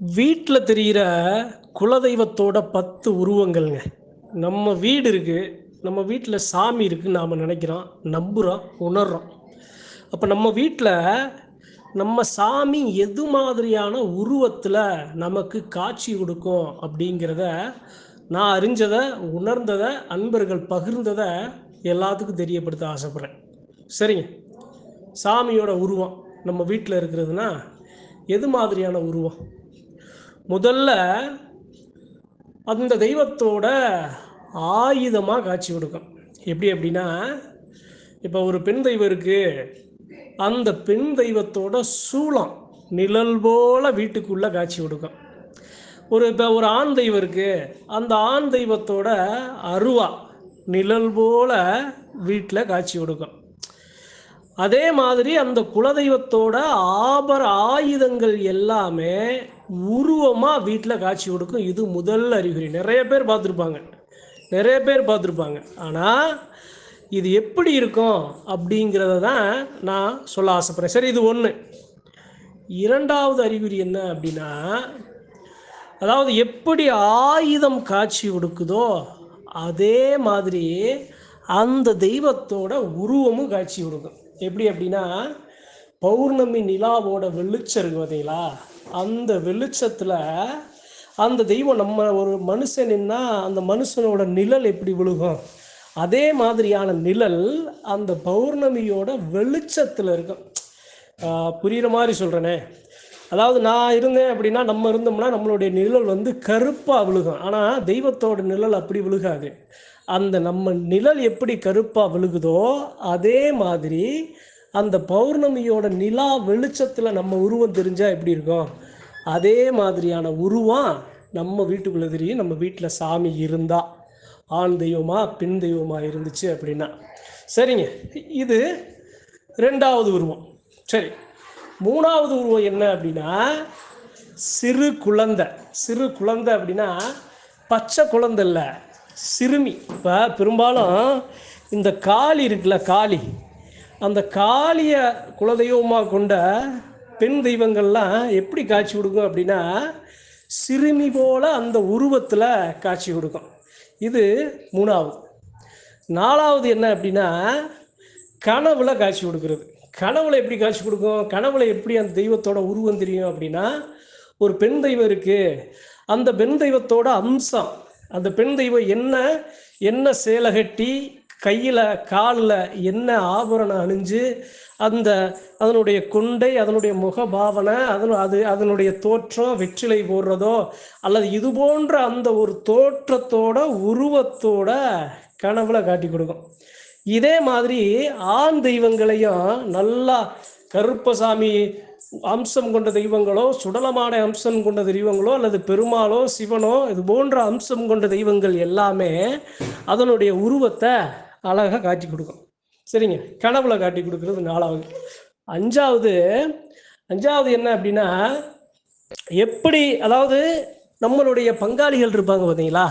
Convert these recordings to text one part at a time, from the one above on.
வீட்டில் தெரிகிற குலதெய்வத்தோட பத்து உருவங்கள்ங்க. நம்ம வீடு இருக்குது நம்ம வீட்டில் சாமி இருக்குன்னு நாம் நினைக்கிறோம் நம்புகிறோம் உணர்கிறோம் அப்போ நம்ம வீட்டில் நம்ம சாமி எது மாதிரியான உருவத்தில் நமக்கு காட்சி கொடுக்கும் அப்படிங்கிறத நான் அறிஞ்சதை உணர்ந்ததை அன்பர்கள் பகிர்ந்ததை எல்லாத்துக்கும் தெரியப்படுத்த ஆசைப்பட்றேன். சரிங்க. சாமியோட உருவம் நம்ம வீட்டில் இருக்கிறதுனா எது மாதிரியான உருவம்? முதல்ல அந்த தெய்வத்தோட ஆயுதமாக காட்சி கொடுக்கும். எப்படி அப்படின்னா இப்போ ஒரு பெண் தெய்வம் இருக்குது அந்த பெண் தெய்வத்தோட சூளம் நிழல் போல் வீட்டுக்குள்ளே காட்சி கொடுக்கும். ஒரு இப்போ ஒரு ஆண் தெய்வம் இருக்குது அந்த ஆண் தெய்வத்தோட அருவா நிழல் போல வீட்டில் காட்சி கொடுக்கும். அதே மாதிரி அந்த குலதெய்வத்தோட ஆபர ஆயுதங்கள் எல்லாமே உருவமாக வீட்டில் காட்சி கொடுக்கும். இது முதல் அறிகுறி. நிறைய பேர் பார்த்துருப்பாங்க. நிறைய பேர் பார்த்துருப்பாங்க. ஆனால் இது எப்படி இருக்கும் அப்படிங்கிறத தான் நான் சொல்ல ஆசைப்பட்றேன். சரி இது ஒன்று இரண்டாவது அறிகுறி என்ன அப்படின்னா அதாவது எப்படி ஆயுதம் காட்சி கொடுக்குதோ அதே மாதிரி அந்த தெய்வத்தோட உருவமும் காட்சி கொடுக்கும். எப்படி அப்படின்னா பௌர்ணமி நிலாவோட வெளிச்சம் இருக்கு பார்த்தீங்களா அந்த வெளிச்சத்தில் அந்த தெய்வம் நம்ம ஒரு மனுஷன் அந்த மனுஷனோட நிழல் எப்படி விழுகும்? அதே மாதிரியான நிழல் அந்த பௌர்ணமியோட வெளிச்சத்தில் இருக்கும். புரிகிற மாதிரி சொல்கிறேனே அதாவது நான் இருந்தேன் அப்படின்னா நம்ம இருந்தோம்னா நம்மளுடைய நிழல் வந்து கருப்பாக விழுகும். ஆனால் தெய்வத்தோட நிழல் அப்படி விழுகாது. அந்த நம்ம நிழல் எப்படி கருப்பாக விழுகுதோ அதே மாதிரி அந்த பௌர்ணமியோட நிலா வெளிச்சத்தில் நம்ம உருவம் தெரிஞ்சால் எப்படி இருக்கும்? அதே மாதிரியான உருவம் நம்ம வீட்டுக்குள்ளே தெரியும். நம்ம வீட்டில் சாமி இருந்தால் ஆண் தெய்வமாக பெண் தெய்வமாக இருந்துச்சு அப்படின்னா. சரிங்க. இது ரெண்டாவது உருவம். சரி. மூணாவது உருவம் என்ன அப்படின்னா சிறு குழந்தை. சிறு குழந்தை அப்படின்னா பச்சை குழந்தை இல்லை சிறுமி. இப்போ பெரும்பாலும் இந்த காளி இருக்குல்ல காளி. அந்த காளியை குலதெய்வமாக கொண்ட பெண் தெய்வங்கள்லாம் எப்படி காட்சி கொடுக்கும் அப்படின்னா சிறுமி போல அந்த உருவத்தில் காட்சி கொடுக்கும். இது மூணாவது. நாலாவது என்ன அப்படின்னா கனவுல காட்சி கொடுக்கறது. கனவுல எப்படி காட்சி கொடுக்கும்? கனவுல எப்படி அந்த தெய்வத்தோட உருவம் தெரியும் அப்படின்னா ஒரு பெண் தெய்வம் இருக்குது அந்த பெண் தெய்வத்தோட அம்சம் அந்த பெண் தெய்வம் என்ன என்ன சேலை கட்டி கையில் காலில் என்ன ஆபரணம் அணிஞ்சு அந்த அதனுடைய கொண்டை அதனுடைய முகபாவனை அதனு அது அதனுடைய தோற்றம் வெற்றிலை போடுறதோ அல்லது இது போன்ற அந்த ஒரு தோற்றத்தோட உருவத்தோட கனவுல காட்டி கொடுக்கும். இதே மாதிரி ஆண் தெய்வங்களையும் நல்லா கருப்பசாமி அம்சம் கொண்ட தெய்வங்களோ சுடலமான அம்சம் கொண்ட தெய்வங்களோ அல்லது பெருமாளோ சிவனோ இது போன்ற அம்சம் கொண்ட தெய்வங்கள் எல்லாமே அதனுடைய உருவத்தை அழகாக காட்டி கொடுக்கும். சரிங்க. கனவுல காட்டி கொடுக்குறது நாலாவது. அஞ்சாவது அஞ்சாவது என்ன அப்படின்னா எப்படி அதாவது நம்மளுடைய பங்காளிகள் இருப்பாங்க பார்த்தீங்களா?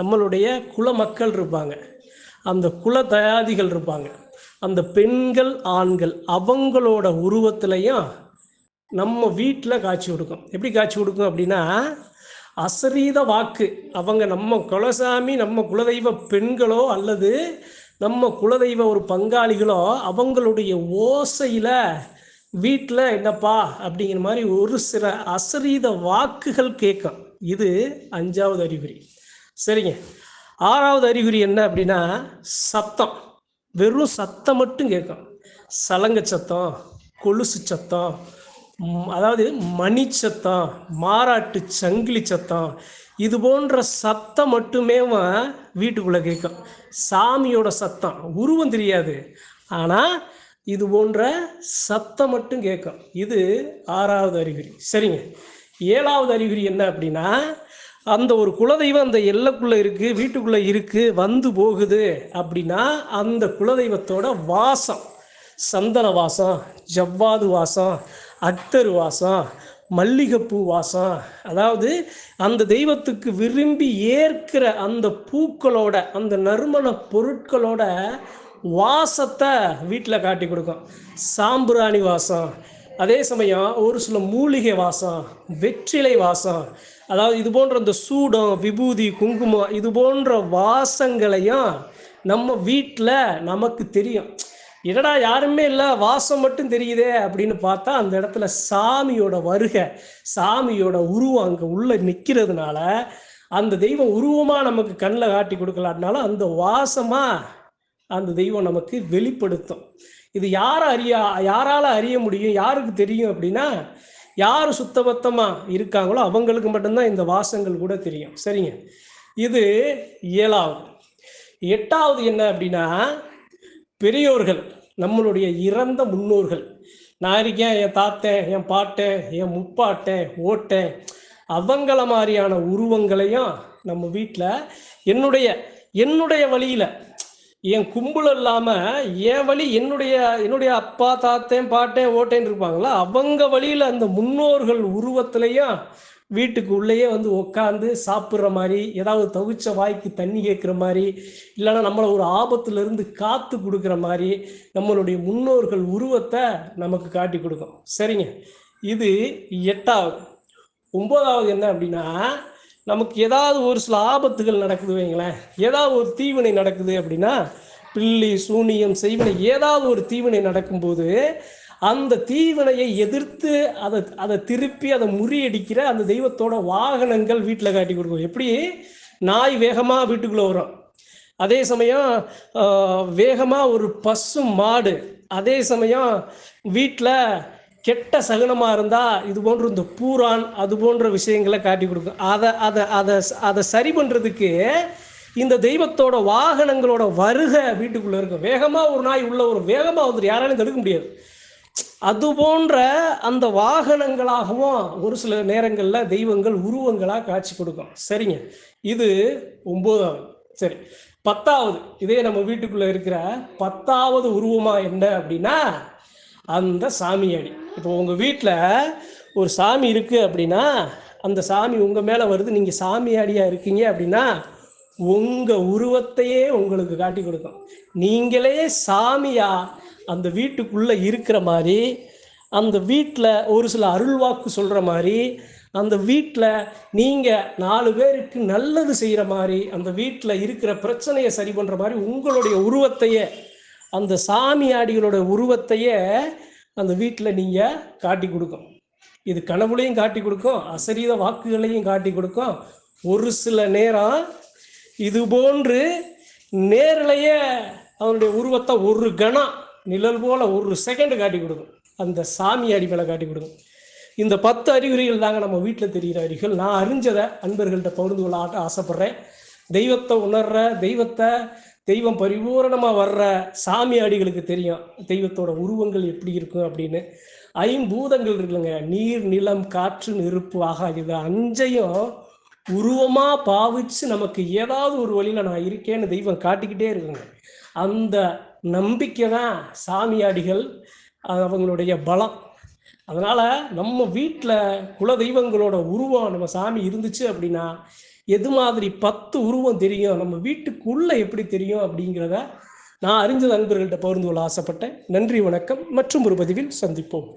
நம்மளுடைய குல மக்கள் இருப்பாங்க. அந்த குல தயாதிகள் இருப்பாங்க. அந்த பெண்கள் ஆண்கள் அவங்களோட உருவத்துலையும் நம்ம வீட்டில் காட்சி கொடுக்கும். எப்படி காட்சி கொடுக்கும் அப்படின்னா அசரீத வாக்கு. அவங்க நம்ம குலசாமி நம்ம குலதெய்வ பெண்களோ அல்லது நம்ம குலதெய்வ ஒரு பங்காளிகளோ அவங்களுடைய ஓசையில் வீட்டில் என்னப்பா அப்படிங்கிற மாதிரி ஒரு சில அசரீத வாக்குகள் கேட்கும். இது அஞ்சாவது அறிகுறி. சரிங்க. ஆறாவது அறிகுறி என்ன அப்படின்னா சத்தம். வெறும் சத்தம் மட்டும் கேட்கும். சலங்க சத்தம் கொலுசு சத்தம் அதாவது மணி சத்தம் மாறாட்டு சங்கிலி சத்தம் இது போன்ற சத்தம் மட்டுமே வீட்டுக்குள்ளே கேட்கும். சாமியோட சத்தம் உருவம் தெரியாது. ஆனால் இது போன்ற சத்தம் மட்டும் கேட்கும். இது ஆறாவது அறிகுறி. சரிங்க. ஏழாவது அறிகுறி என்ன அப்படின்னா அந்த ஒரு குலதெய்வம் அந்த எல்லைக்குள்ளே இருக்குது வீட்டுக்குள்ளே இருக்குது வந்து போகுது அப்படின்னா அந்த குலதெய்வத்தோட வாசம் சந்தன வாசம் ஜவ்வாது வாசம் அத்தர் வாசம் மல்லிகைப்பூ வாசம். அதாவது அந்த தெய்வத்துக்கு விரும்பி ஏற்கிற அந்த பூக்களோட அந்த நறுமண பொருட்களோட வாசத்தை வீட்டில் காட்டி கொடுக்கும். சாம்பிராணி வாசம். அதே சமயம் ஒரு சில மூலிகை வாசம் வெற்றிலை வாசம். அதாவது இது போன்ற இந்த சூடம் விபூதி குங்குமம் இது போன்ற வாசங்களையும் நம்ம வீட்டில் நமக்கு தெரியும். என்னடா யாருமே இல்லை வாசம் மட்டும் தெரியுதே அப்படின்னு பார்த்தா அந்த இடத்துல சாமியோட வருகை சாமியோட உருவம் அங்கே உள்ள நிற்கிறதுனால அந்த தெய்வம் உருவமாக நமக்கு கண்ணில் காட்டி கொடுக்கலாம்னால அந்த வாசமாக அந்த தெய்வம் நமக்கு வெளிப்படுத்தும். இது யாரை அறியா யாரால் அறிய முடியும் யாருக்கு தெரியும் அப்படின்னா யார் சுத்தபத்தமாக இருக்காங்களோ அவங்களுக்கு மட்டும்தான் இந்த வாசங்கள் கூட தெரியும். சரிங்க. இது ஏழாவது. எட்டாவது என்ன அப்படின்னா பெரியோர்கள் நம்மளுடைய இறந்த முன்னோர்கள். நான் இருக்கேன் என் தாத்தன் என் பாட்டன் என் முப்பாட்டன் ஓட்டேன். அவங்கள மாதிரியான உருவங்களையும் நம்ம வீட்டில் என்னுடைய என்னுடைய வழியில் என் கும்பல் இல்லாமல் என் வழி என்னுடைய என்னுடைய அப்பா தாத்தேன் பாட்டேன் ஓட்டேன் இருப்பாங்களா அவங்க வழியில் அந்த முன்னோர்கள் உருவத்திலையும் வீட்டுக்கு உள்ளேயே வந்து உட்காந்து சாப்பிட்ற மாதிரி ஏதாவது தவிச்ச வாய்க்கு தண்ணி கேட்குற மாதிரி இல்லைன்னா நம்மளை ஒரு ஆபத்துலேருந்து காத்து கொடுக்குற மாதிரி நம்மளுடைய முன்னோர்கள் உருவத்தை நமக்கு காட்டி கொடுக்கும். சரிங்க. இது எட்டாவது. ஒம்பதாவது என்ன அப்படின்னா நமக்கு ஏதாவது ஒரு சில ஆபத்துகள் நடக்குது வைங்களேன். ஏதாவது ஒரு தீவினை நடக்குது அப்படின்னா பில்லி சூனியம் செய்வினை ஏதாவது ஒரு தீவினை நடக்கும்போது அந்த தீவினையை எதிர்த்து அதை அதை திருப்பி அதை முறியடிக்கிற அந்த தெய்வத்தோட வாகனங்கள் வீட்டில் காட்டி கொடுக்கும். எப்படி? நாய் வேகமாக வீட்டுக்குள்ளே வரும். அதே சமயம் வேகமாக ஒரு பசு மாடு. அதே சமயம் வீட்டில் கெட்ட சகுனமாக இருந்தால் இது போன்ற இந்த பூரான் அது போன்ற விஷயங்களை காட்டி கொடுக்கும். அதை அதை அதை அதை சரி பண்ணுறதுக்கு இந்த தெய்வத்தோட வாகனங்களோட வருகை வீட்டுக்குள்ளே இருக்கும். வேகமாக ஒரு நாய் உள்ள ஒரு வேகமாக வந்துட்டு யாராலையும் தடுக்க முடியாது. அது போன்ற அந்த வாகனங்களாகவும் ஒரு சில நேரங்களில் தெய்வங்கள் உருவங்களாக காட்சி கொடுக்கும். சரிங்க. இது ஒம்போதாவது. சரி. பத்தாவது. இதே நம்ம வீட்டுக்குள்ளே இருக்கிற பத்தாவது உருவமாக என்ன அப்படின்னா அந்த சாமியாடி இப்போ உங்கள் வீட்டில் ஒரு சாமி இருக்குது அப்படின்னா அந்த சாமி உங்கள் மேலே வருது. நீங்கள் சாமியாடியாக இருக்கீங்க அப்படின்னா உங்கள் உருவத்தையே உங்களுக்கு காட்டி கொடுக்கும். நீங்களே சாமியாக அந்த வீட்டுக்குள்ளே இருக்கிற மாதிரி அந்த வீட்டில் ஒரு சில அருள்வாக்கு சொல்கிற மாதிரி அந்த வீட்டில் நீங்கள் நாலு பேருக்கு நல்லது செய்கிற மாதிரி அந்த வீட்டில் இருக்கிற பிரச்சனையை சரி பண்ணுற மாதிரி உங்களுடைய உருவத்தையே அந்த சாமியாடிகளோட உருவத்தையே அந்த வீட்டில் நீங்கள் காட்டி கொடுக்கும். இது கனவுலையும் காட்டி கொடுக்கும் அசரீத வாக்குகளையும் காட்டி கொடுக்கும். ஒரு சில நேரம் இது போன்று நேரிலேயே அவனுடைய உருவத்தை ஒரு கணம் நிழல் போல ஒரு செகண்ட் காட்டி கொடுக்கும். அந்த சாமி அடிமேல காட்டி கொடுக்கும். இந்த பத்து அறிகுறிகள் தாங்க நம்ம வீட்டில் தெரிகிற அறிகுறிகள். நான் அறிஞ்சதை அன்பர்கள்ட்ட பகிர்ந்து கொள்ள ஆட்ட ஆசைப்பட்றேன். தெய்வத்தை உணர்ற தெய்வத்தை தெய்வம் பரிபூரணமாக வர்ற சாமி அடிகளுக்கு தெரியும். தெய்வத்தோட உருவங்கள் எப்படி இருக்கும் அப்படின்னு. ஐம்பூதங்கள் இருக்குங்க நீர் நிலம் காற்று நெருப்பு ஆகா இது அஞ்சையும் உருவமாக பாவிச்சு நமக்கு ஏதாவது ஒரு வழியில் நான் இருக்கேன்னு தெய்வம் காட்டிக்கிட்டே இருக்குங்க. அந்த நம்பிக்கை தான் சாமியாடிகள் அவங்களுடைய பலம். அதனால் நம்ம வீட்டில் குல தெய்வங்களோட உருவம் நம்ம சாமி இருந்துச்சு அப்படின்னா எது மாதிரி பத்து உருவம் தெரியும் நம்ம வீட்டுக்குள்ளே எப்படி தெரியும் அப்படிங்கிறத நான் அறிஞ்ச நண்பர்கள்ட்ட பகிர்ந்து கொள்ள ஆசைப்பட்டேன். நன்றி வணக்கம். மற்றும் ஒரு பதிவில் சந்திப்போம்.